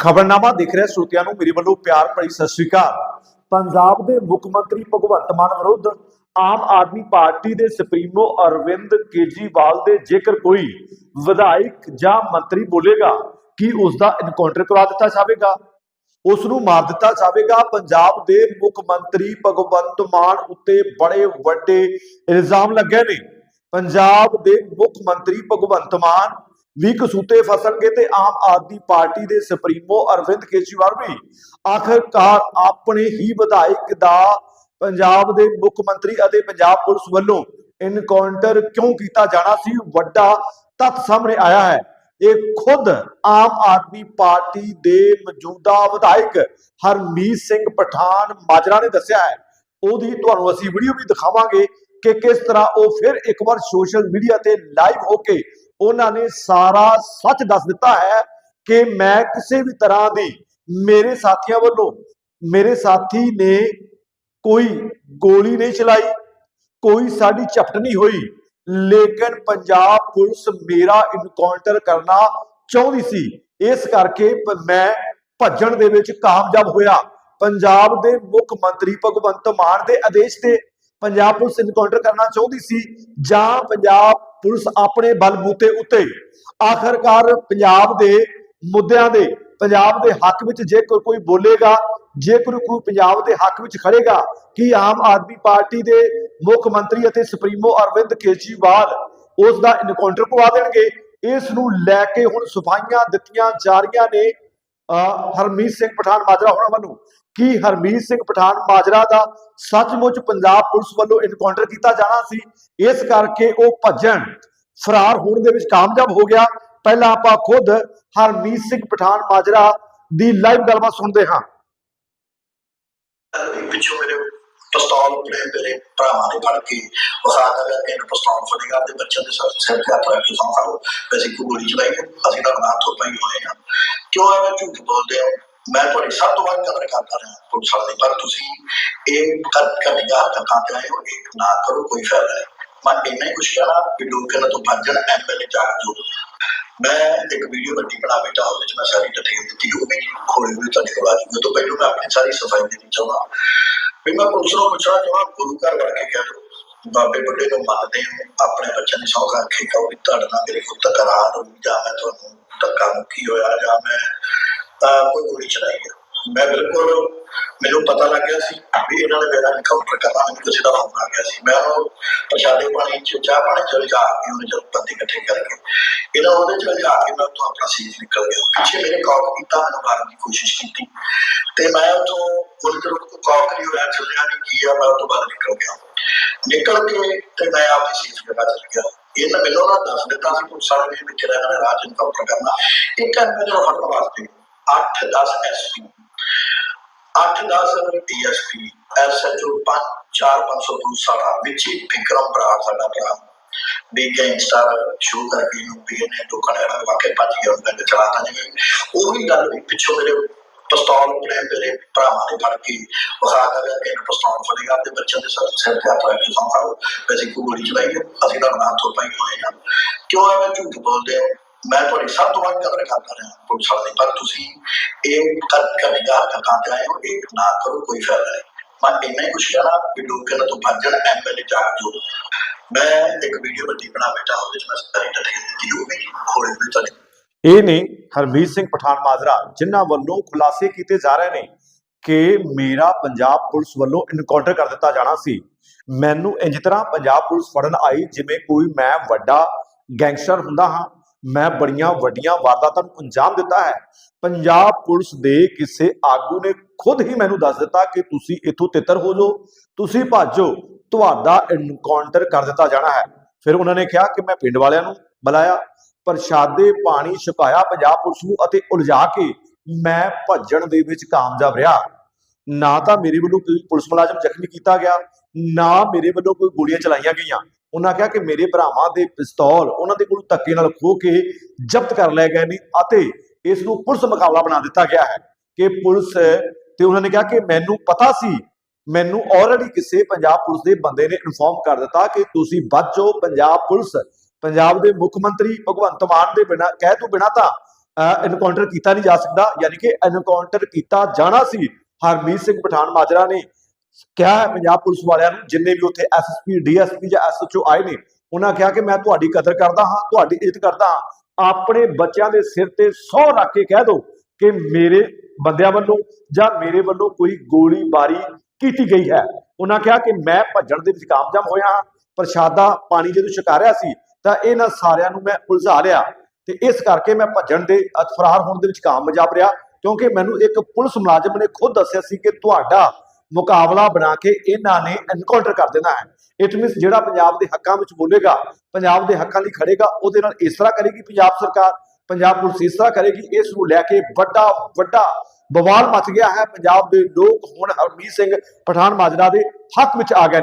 ਖਬਰਨਾਮਾ ਦੇਖ ਰਹੇ ਸਰੋਤਿਆਂ ਨੂੰ, ਮੇਰੇ ਵੱਲੋਂ ਪਿਆਰ ਭਰੀ ਸਤਿ ਸ਼੍ਰੀ ਅਕਾਲ। ਪੰਜਾਬ ਦੇ ਮੁੱਖ ਮੰਤਰੀ ਭਗਵੰਤ ਮਾਨ ਵਿਰੁੱਧ ਆਮ ਆਦਮੀ ਪਾਰਟੀ ਦੇ ਸੁਪਰੀਮੋ ਅਰਵਿੰਦ ਕੇਜਰੀਵਾਲ ਦੇ ਜੇਕਰ ਕੋਈ ਵਿਧਾਇਕ ਜਾਂ ਮੰਤਰੀ ਬੋਲੇਗਾ, ਕਿ ਉਸ ਦਾ ਇਨਕਾਊਂਟਰ ਕਰਵਾ ਦਿੱਤਾ ਜਾਵੇਗਾ? ਉਸ ਨੂੰ ਮਾਰ ਦਿੱਤਾ ਜਾਵੇਗਾ। ਪੰਜਾਬ ਦੇ ਮੁੱਖ ਮੰਤਰੀ ਭਗਵੰਤ ਮਾਨ ਉੱਤੇ ਬੜੇ ਵੱਡੇ ਇਲਜ਼ਾਮ ਲੱਗੇ ਨੇ। ਪੰਜਾਬ ਦੇ ਮੁੱਖ ਮੰਤਰੀ ਭਗਵੰਤ ਮਾਨ ਵੀ ਕਸੂਤੇ ਫਸਣਗੇ ਤੇ ਆਮ ਆਦਮੀ ਪਾਰਟੀ ਦੇ ਸੁਪਰੀਮੋ ਅਰਵਿੰਦ ਕੇਜਰੀਵਾਲ ਵੀ ਆਖਰਕਾਰ ਆਪਣੇ ਹੀ ਵਿਧਾਇਕ ਦਾ ਪੰਜਾਬ ਦੇ ਮੁੱਖ ਮੰਤਰੀ ਅਤੇ ਪੰਜਾਬ ਪੁਲਿਸ ਵੱਲੋਂ ਇਨਕਾਊਂਟਰ ਕਿਉਂ ਕੀਤਾ ਜਾਣਾ ਸੀ? ਵੱਡਾ ਤੱਥ ਸਾਹਮਣੇ ਆਇਆ ਹੈ। ਇਹ ਖੁਦ ਆਮ ਆਦਮੀ ਪਾਰਟੀ ਦੇ ਮੌਜੂਦਾ ਵਿਧਾਇਕ ਹਰਮੀਤ ਸਿੰਘ ਪਠਾਨ ਮਾਜਰਾ ਨੇ ਦੱਸਿਆ ਹੈ। ਉਹਦੀ ਤੁਹਾਨੂੰ ਅਸੀਂ ਵੀਡੀਓ ਵੀ ਦਿਖਾਵਾਂਗੇ ਕਿ ਕਿਸ ਤਰ੍ਹਾਂ ਉਹ ਫਿਰ ਇੱਕ ਵਾਰ ਸੋਸ਼ਲ ਮੀਡੀਆ ਤੇ ਲਾਈਵ ਹੋ ਕੇ ਉਹਨਾਂ ਨੇ ਸਾਰਾ ਸੱਚ ਦੱਸ ਦਿੱਤਾ ਹੈ ਕਿ ਮੈਂ ਕਿਸੇ ਵੀ ਤਰ੍ਹਾਂ ਦੀ ਮੇਰੇ ਸਾਥੀਆਂ ਵੱਲੋਂ, ਮੇਰੇ ਸਾਥੀ ਨੇ ਕੋਈ ਗੋਲੀ ਨਹੀਂ ਚਲਾਈ, ਕੋਈ ਸਾਡੀ ਝਪਟ ਨਹੀਂ ਹੋਈ, ਲੇਕਿਨ ਪੰਜਾਬ ਪੁਲਿਸ ਮੇਰਾ ਇਨਕਾਊਂਟਰ ਕਰਨਾ ਚਾਹੁੰਦੀ ਸੀ। ਇਸ ਕਰਕੇ ਮੈਂ ਭੱਜਣ ਦੇ ਵਿੱਚ ਕਾਮਯਾਬ ਹੋਇਆ। ਪੰਜਾਬ ਦੇ ਮੁੱਖ ਮੰਤਰੀ ਭਗਵੰਤ ਮਾਨ ਦੇ ਆਦੇਸ਼ ਤੇ ਪੰਜਾਬ ਪੁਲਿਸ ਇਨਕਾਊਂਟਰ ਕਰਨਾ ਚਾਹੁੰਦੀ ਸੀ ਜਾਂ ਪੰਜਾਬ ਪੁਲਿਸ ਆਪਣੇ ਬਲਬੂਤੇ ਉੱਤੇ? ਆਖਰਕਾਰ ਪੰਜਾਬ ਦੇ ਮੁੱਦਿਆਂ ਦੇ, ਪੰਜਾਬ ਦੇ ਹੱਕ ਵਿੱਚ ਜੇ ਕੋਈ ਬੋਲੇਗਾ, ਜੇ ਕੋਈ ਪੰਜਾਬ ਦੇ ਹੱਕ ਵਿੱਚ ਖੜੇਗਾ ਕਿ ਆਮ ਆਦਮੀ ਪਾਰਟੀ ਦੇ ਮੁੱਖ ਮੰਤਰੀ ਅਤੇ ਸੁਪਰੀਮੋ ਅਰਵਿੰਦ ਕੇਜਰੀਵਾਲ ਉਸ ਦਾ ਇਨਕਾਊਂਟਰ ਪਵਾ ਦੇਣਗੇ? ਇਸ ਨੂੰ ਲੈ ਕੇ ਹੁਣ ਸਫਾਈਆਂ ਦਿੱਤੀਆਂ ਜਾ ਰਹੀਆਂ ਨੇ, ਅਹ ਹਰਮੀਤ ਸਿੰਘ ਪਠਾਨ ਮਾਜਰਾ ਹੋਣਾ ਵੱਲੋਂ। ਕੀ ਹਰਮੀਤ ਸਿੰਘ ਪਠਾਨ ਮਾਜਰਾ ਦਾ ਸੱਚਮੁੱਚ ਪੰਜਾਬ ਪੁਲਿਸ ਵੱਲੋਂ ਇਨਕਾਊਂਟਰ ਕੀਤਾ ਜਾਣਾ ਸੀ? ਇਸ ਕਰਕੇ ਉਹ ਭੱਜਣ, ਫਰਾਰ ਹੋਣ ਦੇ ਵਿੱਚ ਕਾਮਯਾਬ ਹੋ ਗਿਆ। ਪਹਿਲਾਂ ਆਪਾਂ ਖੁਦ ਹਰਮੀਤ ਸਿੰਘ ਪਠਾਨ ਮਾਜਰਾ ਦੀ ਲਾਈਵ ਗੱਲਬਾਤ ਸੁਣਦੇ ਹਾਂ। ਪਿੱਛੋਂ ਮੇਰੇ ਪਿਸਤੌਲ ਆਪਣੇ ਮੇਰੇ ਭਰਾਵਾਂ ਨੇ ਫੜ ਕੇ ਵਖਾ ਕਰ ਇਹਨੂੰ ਪਿਸਤੌਲ ਫੜੇਗਾ ਤੇ ਬੱਚਿਆਂ ਦੇ ਸਿਰ ਸਿਰ ਤੇ ਹੱਥ ਰੱਖ ਕੇ ਵੈਸੇ ਕੋਈ ਗੋਲੀ ਚਲਾਈ ਅਸੀਂ ਤਾਂ ਬਣਾ ਤੋਂ ਪਈ ਹੋਏ ਹਾਂ। ਕਿਉਂ ਐਵੇਂ ਝੂਠ ਬੋਲਦੇ ਹੋ? ਮੈਂ ਤੁਹਾਡੀ ਸਭ ਤੋਂ ਵੱਧ ਕਦਰ ਕਰਦਾ ਰਿਹਾ ਪੁਲਿਸ ਵਾਲੇ ਦੀ, ਪਰ ਤੁਸੀਂ ਇਹ ਕਰ ਕਟਿਆ ਹਰਕਤਾਂ ਤੇ ਆਏ ਹੋ ਇਹ ਨਾ ਕਰੋ ਕੋਈ ਫਾਇਦਾ ਨਹੀਂ। ਮੈਂ ਇੰਨਾ ਹੀ ਕੁਛ ਕਹਿਣਾ ਕਿ ਲੋਕ ਇਹਨਾਂ ਤੋਂ ਭੱਜਣ ਐਮਐਲਏ ਜਾਗ ਜੋ। ਮੈਂ ਇੱਕ ਵੀਡੀਓ ਵੱਡੀ ਬਣਾ ਬੈਠਾ ਉਹਦੇ ਵਿੱਚ ਮੈਂ ਸਾਰੀ ਡਿਟੇਲ ਦਿੱਤੀ ਉਹ ਵੀ ਹੌਲੀ ਹੌਲੀ ਤੁਹਾਡੇ ਕੋਲ ਆ ਜੂਗੀ ਤੋਂ ਪਹਿਲਾਂ ਮੈਂ ਆਪਣੀ ਸਾਰੀ ਸਫ਼ਾਈ ਦੇਣੀ ਚਾਹੁੰਦਾ ਵੀ ਮੈਂ ਪੁਲਿਸ ਨੂੰ ਪੁੱਛਣਾ ਚਾਹਾਂ ਗੁਰੂ ਘਰ ਬਣ ਕੇ ਕਹਿ ਦੋ ਬਾਬੇ ਬੁੱਢੇ ਨੂੰ ਮੰਨਦੇ ਹੋ ਆਪਣੇ ਬੱਚਿਆਂ ਦੀ ਸੌਖਾ ਰੱਖੇ ਕਹੋ ਵੀ ਤੁਹਾਡੇ ਨਾਲ ਮੇਰੀ ਕੋਈ ਤਕਰਾਰ ਹੋਈ ਜਾਂ ਮੈਂ ਤੁਹਾਨੂੰ ਧੱਕਾ ਮੁੱਕੀ ਹੋਇਆ ਜਾਂ ਮੈਂ ਅਹ, ਕੋਈ ਗੋਲੀ ਚਲਾਈ ਹੈ ਮੈਂ ਬਿਲਕੁਲ ਮੈਨੂੰ ਪਤਾ ਲੱਗ ਗਿਆ ਸੀ ਵੀ ਇਹਨਾਂ ਨੇ ਮੇਰਾ ਇਨਕਾਊਂਟਰ ਕਰਨਾ ਮੈਨੂੰ ਕਿਸੇ ਦਾ ਫੋਨ ਆ ਗਿਆ ਸੀ। ਮੈਂ ਉਹ ਪ੍ਰਸ਼ਾਦੇ ਪਾਣੀ ਚ ਚਾਹ ਪਾਣੀ ਚ ਜਾ ਕੇ ਉਹਨੇ ਜਦ ਬੰਦੇ ਇਕੱਠੇ ਕਰਕੇ ਇਹਨਾਂ ਉਹਦੇ ਚ ਜਾ ਕੇ ਮੈਂ ਉੱਥੋਂ ਆਪਣਾ ਸੀਜ਼ ਨਿਕਲ ਗਿਆ। ਪਿੱਛੇ ਮੇਰੇ ਕਾਲ ਕੀਤਾ ਮੈਨੂੰ ਮਾਰਨ ਦੀ ਕੋਸ਼ਿਸ਼ ਕੀਤੀ ਤੇ ਮੈਂ ਉੱਥੋਂ ਉਹਨਾਂ ਕੋਲ ਕਾਲ ਕਰੀ ਹੋਇਆ ਚੱਲਿਆ ਨਹੀਂ ਕੀ ਆ ਮੈਂ ਉਹ ਤੋਂ ਬਾਅਦ ਨਿਕਲ ਗਿਆ। ਨਿਕਲ ਕੇ ਤੇ ਮੈਂ ਆਪਣੀ ਸੀਟ ਤੇ ਬਚ ਗਿਆ। ਇਹਨਾਂ ਮੈਨੂੰ ਨਾ ਦੱਸ ਦਿੱਤਾ ਸੀ ਪੁਲਿਸ ਵਾਲੇ ਨੇ ਵਿੱਚ ਰਹਿਣਾ ਰਾਜ ਇਨਕਾਊਂਟਰ ਕਰਨਾ। ਇੱਕ ਐਮਐਲਏ ਨੂੰ ਫੜਨ ਵਾਸਤੇ। 8 10 ਐਸਪੀ 8 10 ਡੀਐਸਪੀ ਐਸਐਚਓ 5 4 500 ਸਾਡਾ ਵਿੱਚ ਵਿਕਰਮ ਬਰਾੜ ਸਾਡਾ ਭਰਾ ਵੀ ਗੈਂਗਸਟਰ ਸ਼ੋ ਕਰਕੇ ਨੂੰ ਵੀ ਇਹਨੇ ਲੋਕਾਂ ਵਾਕੇ ਭੱਜ ਗਿਆ, ਉਹਨਾਂ ਨੇ ਚਲਾਤਾ ਜਿਵੇਂ। ਉਹ ਗੱਲ ਵੀ ਪਿੱਛੋਂ ਮੇਰੇ ਪਿਸਤੌਲ ਆਪਣੇ ਮੇਰੇ ਭਰਾਵਾਂ ਨੇ ਫੜ ਕੇ, ਵਖਾ ਕਰ ਇਹਨੂੰ ਪਿਸਤੌਲ ਫੜੇਗਾ ਤੇ ਬੱਚਿਆਂ ਦੇ ਸਿਰ ਸਿਰ ਤੇ ਹੱਥ ਰੱਖ ਕੇ ਵੈਸੇ ਕੋਈ ਗੋਲੀ ਚਲਾਈ ਅਸੀਂ ਤਾਂ ਬਣਾ ਤੋਂ ਪਈ ਹੋਏ ਹਾਂ ਕਿਉਂ ਐਵੇਂ ਝੂਠ ਬੋਲਦੇ ਹੋ? ਮੈਂ ਤੁਹਾਡੀ ਸਭ ਤੋਂ ਵੱਧ ਕਦਰ ਕਰਦਾ ਰਿਹਾ ਪੁਲਿਸ ਵਾਲੇ, ਪਰ ਤੁਸੀਂ ਇਹ ਕਰ ਕਟਿਆ ਹਰਕਤਾਂ ਆਏ ਹੋ, ਇਹ ਨਾ ਕਰੋ, ਕੋਈ ਫਾਇਦਾ ਨਹੀਂ। ਮੈਂ ਇੰਨਾ ਹੀ ਕੁਛ ਕਹਿਣਾ ਵੀ ਲੋਕ ਤੋਂ ਭੱਜਣ ਐਮਐਲਏ ਜਾਗ ਜੋ ਮੈਂ ਇੱਕ ਵੀਡੀਓ ਵੱਡੀ ਬਣਾ ਬੈਠਾ, ਉਹਦੇ ਵਿੱਚ ਮੈਂ ਸਾਰੀ ਡਿਟੇਲ ਦਿੱਤੀ ਉਹ ਵੀ ਤੁਹਾਡੇ। ਇਹ ਨੇ ਹਰਮੀਤ ਸਿੰਘ ਪਠਾਨ ਮਾਜਰਾ, ਜਿਨ੍ਹਾਂ ਵੱਲੋਂ ਖੁਲਾਸੇ ਕੀਤੇ ਜਾ ਰਹੇ ਨੇ ਕਿ ਮੇਰਾ ਪੰਜਾਬ ਪੁਲਿਸ ਵੱਲੋਂ ਇਨਕਾਊਂਟਰ ਕਰ ਦਿੱਤਾ ਜਾਣਾ ਸੀ। ਮੈਨੂੰ ਇੰਜ ਤਰ੍ਹਾਂ ਪੰਜਾਬ ਪੁਲਿਸ ਫੜਨ ਆਈ, ਜਿਵੇਂ ਕੋਈ ਮੈਂ ਵੱਡਾ ਗੈਂਗਸਟਰ ਹੁੰਦਾ ਹਾਂ ਮੈਂ ਬੜੀਆਂ ਵੱਡੀਆਂ ਵਾਰਦਾਤਾਂ ਨੂੰ ਅੰਜਾਮ ਦਿੱਤਾ ਹੈ। ਪੰਜਾਬ ਪੁਲਿਸ ਦੇ ਕਿਸੇ ਆਗੂ ਨੇ ਖੁਦ ਹੀ ਮੈਨੂੰ ਦੱਸ ਦਿੱਤਾ ਕਿ ਤੁਸੀਂ ਇੱਥੋਂ ਤਿੱਤਰ ਹੋ ਜਾਓ, ਤੁਸੀਂ ਭੱਜੋ, ਤੁਹਾਡਾ ਇਨਕਾਊਂਟਰ ਕਰ ਦਿੱਤਾ ਜਾਣਾ ਹੈ। ਫਿਰ ਉਹਨਾਂ ਨੇ ਕਿਹਾ ਕਿ ਮੈਂ ਪਿੰਡ ਵਾਲਿਆਂ ਨੂੰ ਬੁਲਾਇਆ, ਪ੍ਰਸ਼ਾਦੇ, ਪਾਣੀ ਛਕਾਇਆ ਪੰਜਾਬ ਪੁਲਿਸ ਨੂੰ ਅਤੇ ਉਲਝਾ ਕੇ ਮੈਂ ਭੱਜਣ ਦੇ ਵਿੱਚ ਕਾਮਯਾਬ ਰਿਹਾ। ਨਾ ਤਾਂ ਮੇਰੇ ਵੱਲੋਂ ਕੋਈ ਪੁਲਿਸ ਮੁਲਾਜ਼ਮ ਜ਼ਖਮੀ ਕੀਤਾ ਗਿਆ, ਨਾ ਮੇਰੇ ਵੱਲੋਂ ਕੋਈ ਗੋਲੀਆਂ ਚਲਾਈਆਂ ਗਈਆਂ। ਉਹਨਾਂ ਕਿਹਾ ਕਿ ਮੇਰੇ ਭਰਾਵਾਂ ਦੇ ਪਿਸਤੌਲ ਉਹਨਾਂ ਦੇ ਕੋਲ ਧੱਕੇ ਨਾਲ ਖੋਹ ਕੇ ਜ਼ਬਤ ਕਰ ਲਏ ਗਏ ਨੇ ਅਤੇ ਇਸ ਨੂੰ ਪੁਲਿਸ ਮੁਕਾਬਲਾ ਬਣਾ ਦਿੱਤਾ ਗਿਆ ਹੈ ਕਿ ਪੁਲਿਸ ਤੇ ਉਹਨਾਂ ਨੇ ਕਿਹਾ ਕਿ ਮੈਨੂੰ ਪਤਾ ਸੀ, ਮੈਨੂੰ ਆਲਰੇਡੀ ਕਿਸੇ ਪੰਜਾਬ ਪੁਲਿਸ ਦੇ ਬੰਦੇ ਨੇ ਇਨਫੋਰਮ ਕਰ ਦਿੱਤਾ ਕਿ ਤੁਸੀਂ ਬਚੋ ਪੰਜਾਬ ਪੁਲਿਸ। ਪੰਜਾਬ ਦੇ ਮੁੱਖ ਮੰਤਰੀ ਭਗਵੰਤ ਮਾਨ ਦੇ ਬਿਨਾ, ਕਹਿ ਤੋਂ ਬਿਨਾ ਤਾਂ ਇਨਕਾਊਂਟਰ ਕੀਤਾ ਨਹੀਂ ਜਾ ਸਕਦਾ, ਯਾਨੀ ਕਿ ਐਨਕਾਊਂਟਰ ਕੀਤਾ ਜਾਣਾ ਸੀ। ਹਰਮੀਤ ਸਿੰਘ ਪਠਾਨ ਮਾਜਰਾ ਨੇ ਕਿਹਾ ਹੈ ਪੰਜਾਬ ਪੁਲਿਸ ਵਾਲਿਆਂ ਨੂੰ ਜਿੰਨੇ ਵੀ ਉੱਥੇ ਐਸਐਸਪੀ ਡੀਐਸਪੀ ਜਾਂ ਐਸਐਚਓ ਆਏ ਨੇ ਉਹਨਾਂ ਕਿਹਾ ਕਿ ਮੈਂ ਤੁਹਾਡੀ ਕਦਰ ਕਰਦਾ ਹਾਂ ਤੁਹਾਡੀ ਇੱਜ਼ਤ ਕਰਦਾ ਹਾਂ। ਆਪਣੇ ਬੱਚਿਆਂ ਦੇ ਸਿਰ ਤੇ ਸੌ ਰੱਖ ਕੇ ਕਹਿ ਦਿਓ ਕਿ ਮੇਰੇ ਬੰਦਿਆਂ ਵੱਲੋਂ ਜਾਂ ਮੇਰੇ ਵੱਲੋਂ ਕੋਈ ਗੋਲੀਬਾਰੀ ਕੀਤੀ ਗਈ ਹੈ। ਉਹਨਾਂ ਕਿਹਾ ਕਿ ਮੈਂ ਭੱਜਣ ਦੇ ਵਿੱਚ ਕਾਮਯਾਬ ਹੋਇਆ ਹਾਂ ਪ੍ਰਸ਼ਾਦਾ ਪਾਣੀ ਜਦੋਂ ਛਕਾਰਿਆ ਸੀ ਤਾਂ ਇਹਨਾਂ ਸਾਰਿਆਂ ਨੂੰ ਮੈਂ ਉਲਝਾ ਲਿਆ ਤੇ ਇਸ ਕਰਕੇ ਮੈਂ ਭੱਜਣ ਦੇ ਅ, ਫਰਾਰ ਹੋਣ ਦੇ ਵਿੱਚ ਕਾਮਯਾਬ ਰਿਹਾ ਕਿਉਂਕਿ ਮੈਨੂੰ ਇੱਕ ਪੁਲਿਸ ਮੁਲਾਜ਼ਮ ਨੇ ਖੁਦ ਦੱਸਿਆ ਸੀ ਕਿ ਤੁਹਾਡਾ ਮੁਕਾਬਲਾ ਬਣਾ ਕੇ ਇਹਨਾਂ ਨੇ ਐਨਕਾਊਂਟਰ ਕਰ ਦੇਣਾ ਹੈ। ਇਟ ਮੀਨਸ ਜਿਹੜਾ ਪੰਜਾਬ ਦੇ ਹੱਕਾਂ ਵਿੱਚ ਬੋਲੇਗਾ, ਪੰਜਾਬ ਦੇ ਹੱਕਾਂ ਲਈ ਖੜੇਗਾ, ਉਹਦੇ ਨਾਲ ਇਸ ਤਰ੍ਹਾਂ ਕਰੇਗੀ ਪੰਜਾਬ ਸਰਕਾਰ, ਪੰਜਾਬ ਪੁਲਿਸ ਇਸ ਤਰ੍ਹਾਂ ਕਰੇਗੀ, ਇਸ ਨੂੰ ਲੈ ਕੇ ਵੱਡਾ ਵੱਡਾ ਬਵਾਲ ਮਚ ਗਿਆ ਹੈ। ਪੰਜਾਬ ਦੇ ਲੋਕ ਹੁਣ ਹਰਮੀਤ ਸਿੰਘ ਪਠਾਨ ਮਾਜਰਾ ਦੇ ਹੱਕ ਵਿੱਚ ਆ ਗਏ